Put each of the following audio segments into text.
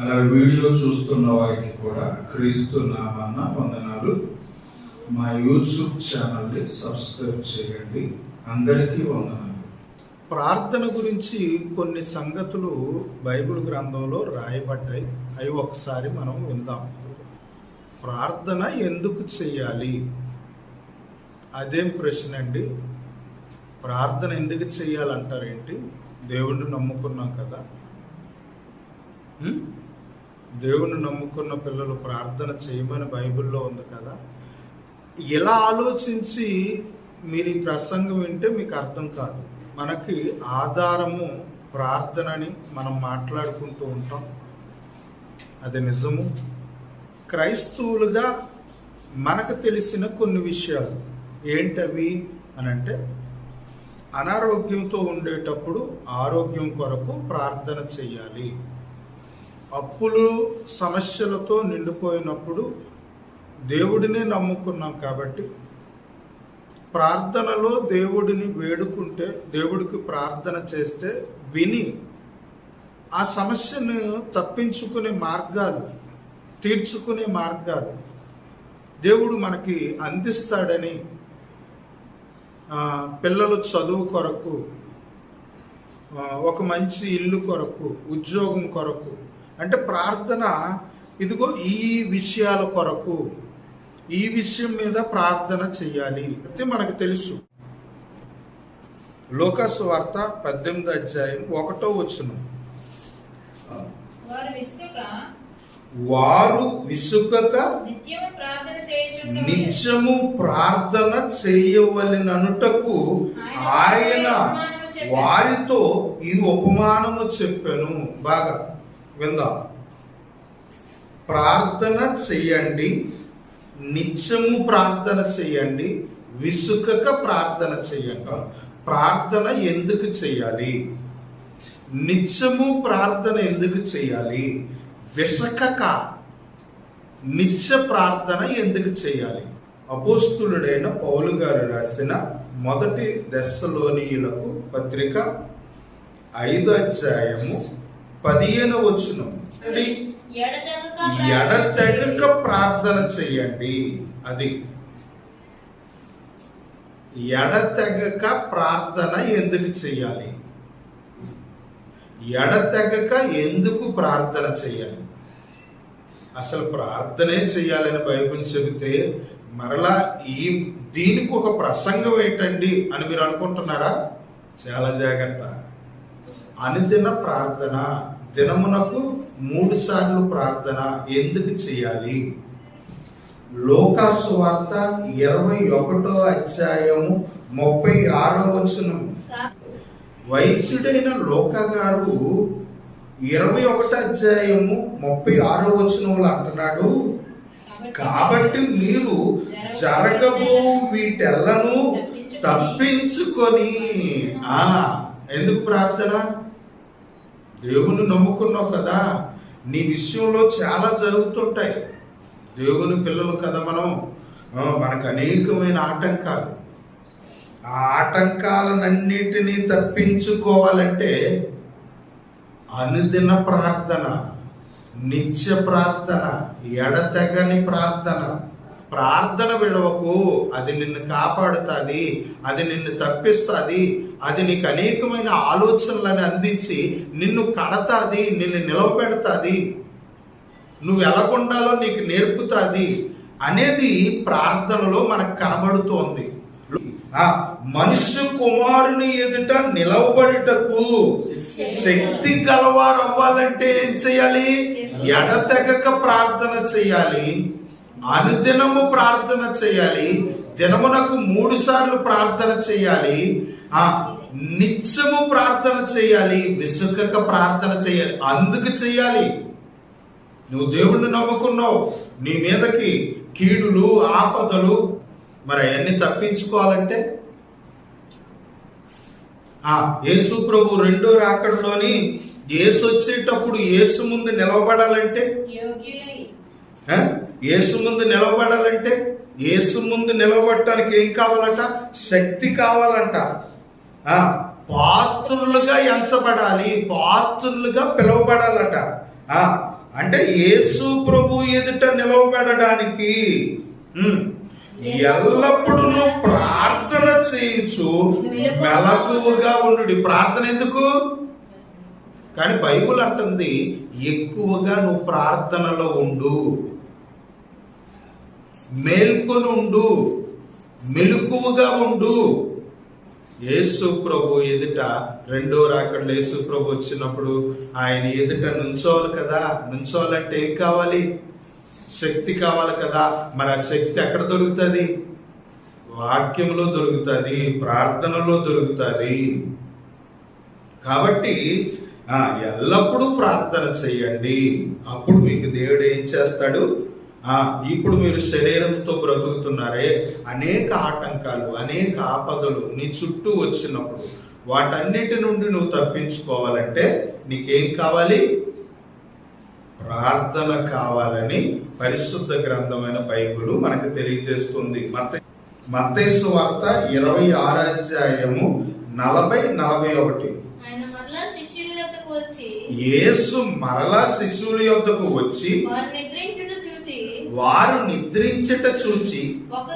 అలా వీడియో చూస్తున్న వారికి కూడా క్రీస్తు నామన్న వందనాలు. మా యూట్యూబ్ ఛానల్ని సబ్స్క్రైబ్ చేయండి. అందరికీ వందనాలు. ప్రార్థన గురించి కొన్ని సంగతులు బైబిల్ గ్రంథంలో రాయబడ్డాయి. అవి ఒకసారి మనం విందాం. ప్రార్థన ఎందుకు చేయాలి? అదేం ప్రశ్న అండి. ప్రార్థన ఎందుకు చేయాలంటారేంటి? దేవుణ్ణి నమ్ముకున్నాం కదా. దేవుని నమ్ముకున్న పిల్లలు ప్రార్థన చేయమని బైబిల్లో ఉంది కదా. ఇలా ఆలోచించి మీరు ఈ ప్రసంగం వింటే మీకు అర్థం కాదు. మనకి ఆధారము ప్రార్థనని మనం మాట్లాడుకుంటూ ఉంటాం. అది నిజము. క్రైస్తవులుగా మనకు తెలిసిన కొన్ని విషయాలు. ఏంటవి అని అంటే అనారోగ్యంతో ఉండేటప్పుడు ఆరోగ్యం కొరకు ప్రార్థన చేయాలి. అప్పులు సమస్యలతో నిండిపోయినప్పుడు దేవుడినే నమ్ముకున్నాం కాబట్టి ప్రార్థనలో దేవుడిని వేడుకుంటే దేవుడికి ప్రార్థన చేస్తే విని ఆ సమస్యను తప్పించుకునే మార్గాలు తీర్చుకునే మార్గాలు దేవుడు మనకి అందిస్తాడని పిల్లలు చదువు కొరకు ఒక మంచి ఇల్లు కొరకు ఉద్యోగం కొరకు అంటే ప్రార్థన ఇదిగో ఈ విషయాల కొరకు ఈ విషయం మీద ప్రార్థన చెయ్యాలి. అయితే మనకు తెలుసు. లోకస్ వార్త పద్దెనిమిది అధ్యాయం ఒకటో వచ్చును వారు విసుకక నిత్యము ప్రార్థన చేయవలెననుటకు ఆయన వారితో ఈ ఉపమానము చెప్పాను. బాగా. విందాం. ప్రార్థన చెయ్యండి నిత్యము ప్రార్థన చెయ్యండి విసుకక ప్రార్థన చెయ్యండి. ప్రార్థన ఎందుకు చెయ్యాలి? నిత్యము ప్రార్థన ఎందుకు చేయాలి విసకక నిత్య ప్రార్థన ఎందుకు చేయాలి అపోస్తులుడైన పౌలు గారు రాసిన మొదటి దశలోనియులకు పత్రిక ఐదు అధ్యాయము పదిహేను వచ్చును. ఎడతెగక ప్రార్థన చెయ్యండి. అది. ఎడతెగక ప్రార్థన ఎందుకు చెయ్యాలి? ఎడతెగక ఎందుకు ప్రార్థన చెయ్యాలి? అసలు ప్రార్థనే చెయ్యాలని బైబిల్ చెబితే మరలా ఈ దీనికి ఒక ప్రసంగం ఏంటండి అని మీరు అనుకుంటున్నారా? చాలా జాగ్రత్త. అనుదిన ప్రార్థన దినమునకు మూడు సార్లు ప్రార్థన ఎందుకు చేయాలి? లోకాసు వార్త ఇరవై ఒకటో అధ్యాయము ముప్పై ఆరో వచనం. వైద్యుడైన లోక గారు ఇరవై ఒకటో అధ్యాయము ముప్పై ఆరో వచనంలో అంటున్నాడు. కాబట్టి మీరు జరగబో వీటెల్లను తప్పించుకొని ఆ ఎందుకు ప్రార్థన? దేవుని నమ్ముకున్నావు కదా నీ విషయంలో చాలా జరుగుతుంటాయి. దేవుని పిల్లలు కదా మనం. మనకు అనేకమైన ఆటంకాలు. ఆ ఆటంకాలన్నిటినీ తప్పించుకోవాలంటే అనుదిన ప్రార్థన నిత్య ప్రార్థన ఎడతెగని ప్రార్థన ప్రార్థన విడవకు. అది నిన్ను కాపాడుతుంది అది నిన్ను తప్పిస్తుంది అది నీకు అనేకమైన ఆలోచనలను అందించి నిన్ను కడతాది నిన్ను నిలవబెడతాది. నువ్వు ఎలాగుండాలో నీకు నేర్పుతాది అనేది ప్రార్థనలో మనకు కనబడుతోంది. మనుష్య కుమారుని ఎదుట నిలవబడుటకు శక్తి గలవారు అవ్వాలంటే ఏం చేయాలి? ఎడతెగక ప్రార్థన చేయాలి. అనుదినము ప్రార్థన చేయాలి. దినమునకు మూడు సార్లు ప్రార్థన చేయాలి. ఆ నిత్యము ప్రార్థన చేయాలి. విసుకక ప్రార్థన చేయాలి. అందుకు చేయాలి. నువ్వు దేవుణ్ణి నమ్ముకున్నావు. నీ మీదకి కీడులు ఆపదలు మరి అవన్నీ తప్పించుకోవాలంటే? ఆ యేసు ప్రభు రెండో రాకడలోని ఏసు వచ్చేటప్పుడు యేసు ముందు నిలవబడాలంటే? యేసు ముందు నిలబడాలంటే యేసు ముందు నిలబడటానికి ఏం కావాలంట? శక్తి కావాలంట. ఆ? పాత్రులుగా ఎంచబడాలి పాత్రులుగా పిలువబడాలట. ఆ? అంటే యేసు ప్రభు ఎదుట నిలవబడడానికి ఎల్లప్పుడూ ప్రార్థన చేయొచ్చు మెలకువగా ఉండు. ప్రార్థన ఎందుకు? కానీ బైబుల్ అంటుంది ఎక్కువగా నువ్వు ప్రార్థనలో ఉండు. మేల్కొని ఉండు. మెలుకువగా ఉండు. యేసు ప్రభు ఎదుట రెండో రాకడలో యేసు ప్రభు వచ్చినప్పుడు ఆయన ఎదుట నుంచోవాలి కదా. నుంచోవాలంటే ఏం కావాలి? శక్తి కావాలి కదా. మరి ఆ శక్తి ఎక్కడ దొరుకుతుంది? వాక్యంలో దొరుకుతుంది ప్రార్థనలో దొరుకుతుంది. కాబట్టి ఎల్లప్పుడూ ప్రార్థన చేయండి. అప్పుడు మీకు దేవుడు ఏం చేస్తాడు? ఆ, ఇప్పుడు మీరు శరీరంతో బ్రతుకుతున్నారే అనేక ఆటంకాలు అనేక ఆపదలు నీ చుట్టూ వచ్చినప్పుడు వాటన్నిటి నుండి నువ్వు తప్పించుకోవాలంటే నీకేం కావాలి? ప్రార్థన కావాలని పరిశుద్ధ గ్రంథమైన బైబుల్ మనకు తెలియజేస్తుంది. మత మత్తేసు వార్త ఇరవై ఆరాధ్యాయము నలభై నలభై ఒకటి ఆయన మరలా శిష్యుల యొద్దకు వచ్చి యేసు మరలా శిశువుల యొద్దకు వచ్చి వారు నిద్రించుట చూచి వారు నిద్రించట చూచి ఒక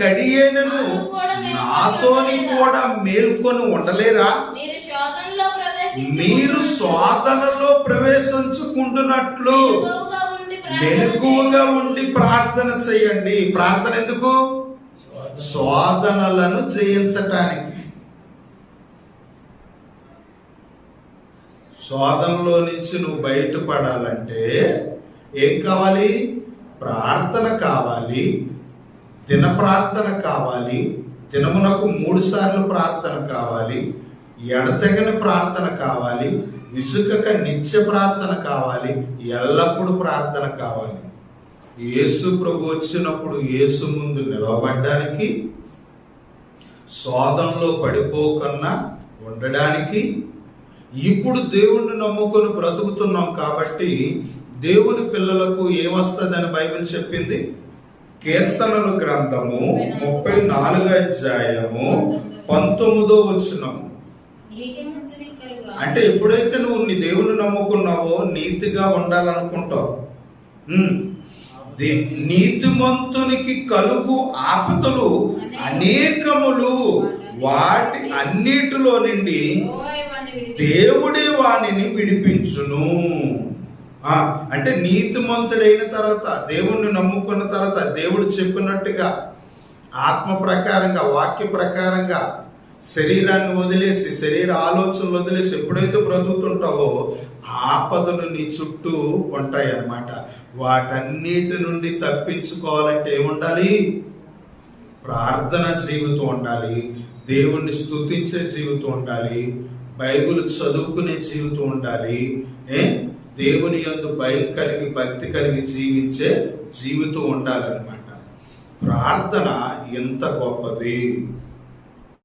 గడి అయినను నాతోని కూడా మేల్కొని ఉండలేరా? మీరు శోధనలో ప్రవేశించి మీరు శోధనలో ప్రవేశించుకుంటున్నట్లు మెలకువగా ఉండి ప్రార్థన చేయండి. ఉండి ప్రార్థన చేయండి. ప్రార్థన ఎందుకు? శోధనలను జయించటానికి శోధనలో నుంచి నువ్వు బయటపడాలంటే ఏం కావాలి? ప్రార్థన కావాలి దిన ప్రార్థన కావాలి దినమునకు మూడు సార్లు ప్రార్థన కావాలి ఎడతెగని ప్రార్థన కావాలి విసుకక నిత్య ప్రార్థన కావాలి ఎల్లప్పుడూ ప్రార్థన కావాలి. యేసు ప్రభు వచ్చినప్పుడు యేసు ముందు నిలవబడ్డానికి శోధంలో పడిపోకుండా ఉండడానికి ఇప్పుడు దేవుణ్ణి నమ్ముకొని బ్రతుకుతున్నాం కాబట్టి దేవుని పిల్లలకు ఏమొస్తుందని బైబిల్ చెప్పింది? కీర్తనలు గ్రంథము ముప్పై నాలుగు అధ్యాయము పంతొమ్మిదో వచ్చినము అంటే ఎప్పుడైతే నువ్వు నీ దేవుని నమ్ముకున్నావో నీతిగా ఉండాలనుకుంటావు. నీతిమంతునికి కలుగు ఆపదలు అనేకములు వాటి అన్నిటిలో నుండి దేవుడే వాణిని విడిపించును. అంటే నీతిమంతుడైన తర్వాత దేవుణ్ణి నమ్ముకున్న తర్వాత దేవుడు చెప్పినట్టుగా ఆత్మ ప్రకారంగా వాక్య ప్రకారంగా శరీరాన్ని వదిలేసి శరీర ఆలోచనలు వదిలేసి ఎప్పుడైతే బ్రతుకుతుంటావో ఆపదలు నీ చుట్టూ ఉంటాయి అన్నమాట వాటన్నిటి నుండి తప్పించుకోవాలంటే ఏముండాలి? ప్రార్థన జీవితం ఉండాలి. దేవుణ్ణి స్తుతించే జీవితం ఉండాలి. బైబుల్ చదువుకునే జీవితం ఉండాలి. ఏ? దేవుని యందు భయం కలిగి భక్తి కలిగి జీవించే జీవితం ఉండాలన్నమాట. ప్రార్థన ఎంత గొప్పది.